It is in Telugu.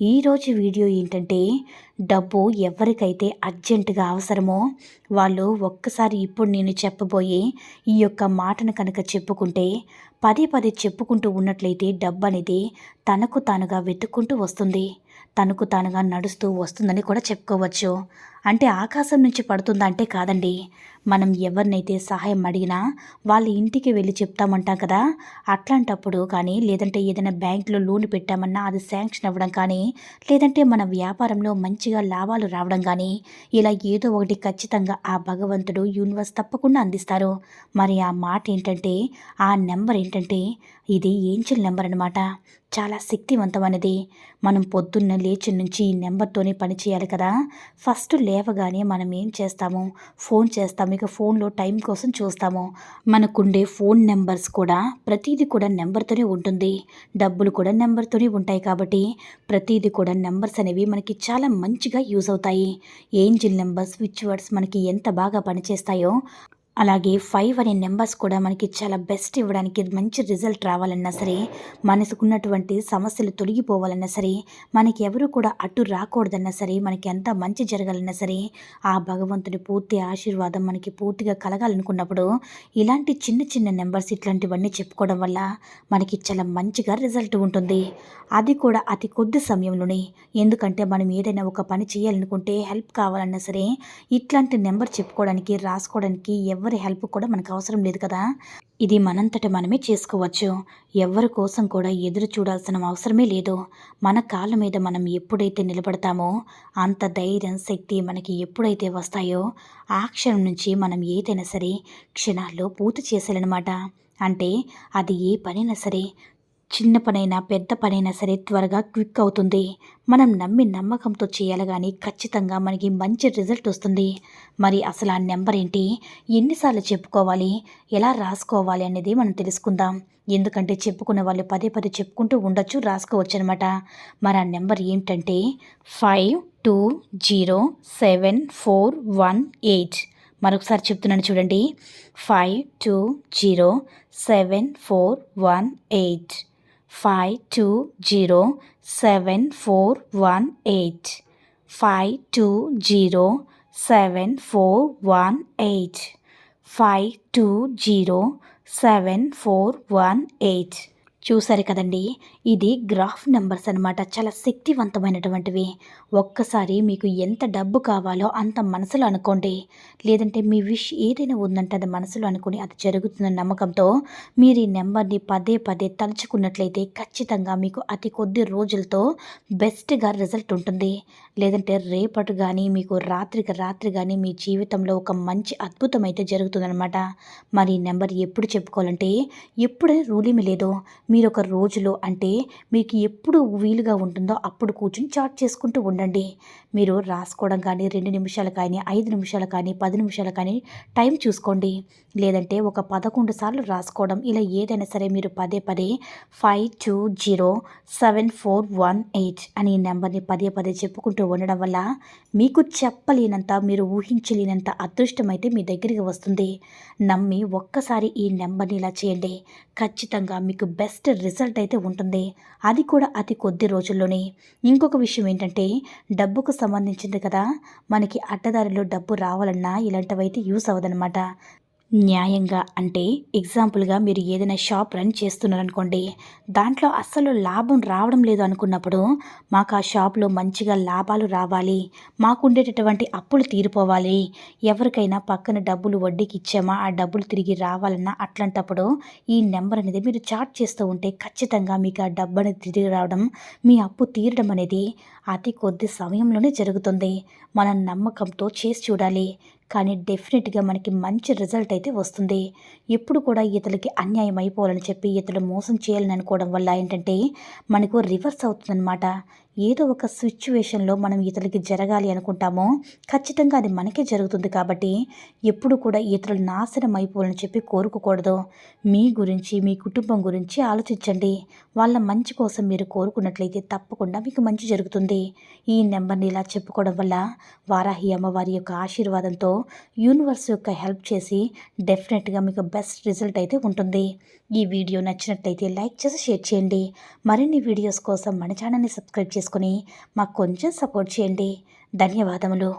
ఈరోజు వీడియో ఏంటంటే డబ్బు ఎవరికైతే అర్జెంటుగా అవసరమో వాళ్ళు ఒక్కసారి ఇప్పుడు నేను చెప్పబోయే ఈ యొక్క మాటను కనుక చెప్పుకుంటే పదే పదే చెప్పుకుంటూ ఉన్నట్లయితే డబ్బు అనేది తనకు తానుగా వెతుక్కుంటూ వస్తుంది. తనకు తానుగా నడుస్తూ వస్తుందని కూడా చెప్పుకోవచ్చు. అంటే ఆకాశం నుంచి పడుతుందంటే కాదండి. మనం ఎవరినైతే సహాయం అడిగినా వాళ్ళ ఇంటికి వెళ్ళి చెప్తామంటాం కదా. అట్లాంటప్పుడు కానీ లేదంటే ఏదైనా బ్యాంకులో లోన్ పెట్టామన్నా అది శాంక్షన్ అవ్వడం కానీ లేదంటే మన వ్యాపారంలో మంచిగా లాభాలు రావడం కానీ ఇలా ఏదో ఒకటి ఖచ్చితంగా ఆ భగవంతుడు యూనివర్స్ తప్పకుండా అందిస్తారు. మరి ఆ మాట ఏంటంటే ఆ నెంబర్ ఏంటంటే ఇది ఏంజిల్ నెంబర్ అనమాట చాలా శక్తివంతమైనది. మనం పొద్దున్న లేచి నుంచి ఈ నెంబర్తోనే పని చేయాలి కదా. ఫస్ట్ లేవగానే మనం ఏం చేస్తాము? ఫోన్ చేస్తాము. ఇక ఫోన్లో టైం కోసం చూస్తాము. మనకుండే ఫోన్ నెంబర్స్ కూడా ప్రతిదీ కూడా నెంబర్తోనే ఉంటుంది. డబ్బులు కూడా నెంబర్తోనే ఉంటాయి కాబట్టి ప్రతిదీ కూడా నెంబర్స్ అనేవి మనకి చాలా మంచిగా యూజ్ అవుతాయి. ఏంజిల్ నెంబర్స్ స్విచ్ వర్డ్స్ మనకి ఎంత బాగా పనిచేస్తాయో అలాగే ఫైవ్ అనే నెంబర్స్ కూడా మనకి చాలా బెస్ట్ ఇవ్వడానికి మంచి రిజల్ట్ రావాలన్నా సరే మనసుకున్నటువంటి సమస్యలు తొలగిపోవాలన్నా సరే మనకి ఎవరు కూడా అటు రాకూడదన్నా సరే మనకి ఎంత మంచి జరగాలన్నా సరే ఆ భగవంతుడి పూర్తి ఆశీర్వాదం మనకి పూర్తిగా కలగాలనుకున్నప్పుడు ఇలాంటి చిన్న చిన్న నెంబర్స్ ఇట్లాంటివన్నీ చెప్పుకోవడం వల్ల మనకి చాలా మంచిగా రిజల్ట్ ఉంటుంది. అది కూడా అతి కొద్ది సమయంలోనే. ఎందుకంటే మనం ఏదైనా ఒక పని చేయాలనుకుంటే హెల్ప్ కావాలన్నా సరే ఇట్లాంటి నెంబర్ చెప్పుకోవడానికి రాసుకోవడానికి ఎవరు ఎవరి హెల్ప్ కూడా మనకు అవసరం లేదు కదా? ఇది మనంతట మనమే చేసుకోవచ్చు. ఎవరి కోసం కూడా ఎదురు చూడాల్సిన అవసరమే లేదు. మన కాళ్ళ మీద మనం ఎప్పుడైతే నిలబడతామో అంత ధైర్యం శక్తి మనకి ఎప్పుడైతే వస్తాయో ఆ క్షణం నుంచి మనం ఏదైనా సరే క్షణాల్లో పూర్తి చేసేయాలన్నమాట. అంటే అది ఏ పనైనా సరే చిన్న పనైనా పెద్ద పనైనా సరే త్వరగా క్విక్ అవుతుంది. మనం నమ్మి నమ్మకంతో చేయాలి కానీ ఖచ్చితంగా మనకి మంచి రిజల్ట్ వస్తుంది. మరి అసలు ఆ నెంబర్ ఏంటి? ఎన్నిసార్లు చెప్పుకోవాలి? ఎలా రాసుకోవాలి అనేది మనం తెలుసుకుందాం. ఎందుకంటే చెప్పుకునే వాళ్ళు పదే పదే చెప్పుకుంటూ ఉండొచ్చు రాసుకోవచ్చు అనమాట మరి ఆ నెంబర్ ఏంటంటే five two zero seven four one eight. మరొకసారి చెప్తున్నాను చూడండి. Five two zero seven four one eight. five two zero seven four one eight. five two zero seven four one eight. five two zero seven four one eight. చూసారు కదండి. ఇది గ్రాఫ్ నెంబర్స్ అనమాట చాలా శక్తివంతమైనటువంటివి. ఒక్కసారి మీకు ఎంత డబ్బు కావాలో అంత మనసులో అనుకోండి. లేదంటే మీ విష్ ఏదైనా ఉందంటే అది మనసులో అనుకుని అది జరుగుతున్న నమ్మకంతో మీరు ఈ నెంబర్ని పదే పదే తలుచుకున్నట్లయితే ఖచ్చితంగా మీకు అతి కొద్ది రోజులతో బెస్ట్గా రిజల్ట్ ఉంటుంది. లేదంటే రేపటి కానీ మీకు రాత్రికి రాత్రి కానీ మీ జీవితంలో ఒక మంచి అద్భుతం అయితే జరుగుతుందనమాట మరి ఈ నెంబర్ ఎప్పుడు చెప్పుకోవాలంటే ఎప్పుడైనా రూలేమీ లేదు. మీరు ఒక రోజులో అంటే మీకు ఎప్పుడు వీలుగా ఉంటుందో అప్పుడు కూర్చుని చాట్ చేసుకుంటూ ఉండండి. మీరు రాసుకోవడం కానీ రెండు నిమిషాలు కానీ ఐదు నిమిషాలు కానీ పది నిమిషాలు కానీ టైం చూసుకోండి. లేదంటే ఒక పదకొండు సార్లు రాసుకోవడం ఇలా ఏదైనా సరే మీరు పదే పదే five two zero seven four one eight అని ఈ నెంబర్ని పదే పదే చెప్పుకుంటూ ఉండడం వల్ల మీకు చెప్పలేనంత మీరు ఊహించలేనంత అదృష్టం అయితే మీ దగ్గరికి వస్తుంది. నమ్మి ఒక్కసారి ఈ నెంబర్ని ఇలా చేయండి. ఖచ్చితంగా మీకు బెస్ట్ రిజల్ట్ అయితే ఉంటుంది. అది కూడా అతి కొద్ది రోజుల్లోనే. ఇంకొక విషయం ఏంటంటే డబ్బుకు సంబంధించింది కదా. మనకి అడ్డదారిలో డబ్బు రావాలన్నా ఇలాంటివైతే యూస్ అవ్వదనమాట న్యాయంగా అంటే ఎగ్జాంపుల్గా మీరు ఏదైనా షాప్ రన్ చేస్తున్నారనుకోండి దాంట్లో అస్సలు లాభం రావడం లేదు అనుకున్నప్పుడు మాకు ఆ షాప్లో మంచిగా లాభాలు రావాలి మాకు ఉండేటటువంటి అప్పులు తీరిపోవాలి ఎవరికైనా పక్కన డబ్బులు వడ్డీకి ఇచ్చామా ఆ డబ్బులు తిరిగి రావాలన్నా అట్లాంటప్పుడు ఈ నెంబర్ అనేది మీరు చాట్ చేస్తూ ఉంటే ఖచ్చితంగా మీకు ఆ డబ్బు అనేది తిరిగి రావడం మీ అప్పు తీరడం అనేది అతి కొద్ది సమయంలోనే జరుగుతుంది. మనం నమ్మకంతో చేసి చూడాలి. కానీ డెఫినెట్గా మనకి మంచి రిజల్ట్ అయితే వస్తుంది. ఎప్పుడు కూడా ఇతలకి అన్యాయం అయిపోవాలని చెప్పి ఇతలు మోసం చేయాలని అనుకోవడం వల్ల ఏంటంటే మనకు రివర్స్ అవుతుందన్నమాట. ఏదో ఒక సిచ్యువేషన్లో మనం ఇతరులకి జరగాలి అనుకుంటామో ఖచ్చితంగా అది మనకే జరుగుతుంది కాబట్టి ఎప్పుడు కూడా ఇతరులు నాశనం అయిపోవాలని చెప్పి కోరుకోకూడదు. మీ గురించి మీ కుటుంబం గురించి ఆలోచించండి. వాళ్ళ మంచి కోసం మీరు కోరుకున్నట్లయితే తప్పకుండా మీకు మంచి జరుగుతుంది. ఈ నెంబర్ని ఇలా చెప్పుకోవడం వల్ల వారాహి అమ్మవారి యొక్క ఆశీర్వాదంతో యూనివర్స్ యొక్క హెల్ప్ చేసి డెఫినెట్గా మీకు బెస్ట్ రిజల్ట్ అయితే ఉంటుంది. ఈ వీడియో నచ్చినట్లయితే లైక్ చేసి షేర్ చేయండి. మరిన్ని వీడియోస్ కోసం మన ఛానల్ని సబ్స్క్రైబ్ చేసుకుని మాకు కొంచెం సపోర్ట్ చేయండి. ధన్యవాదములు.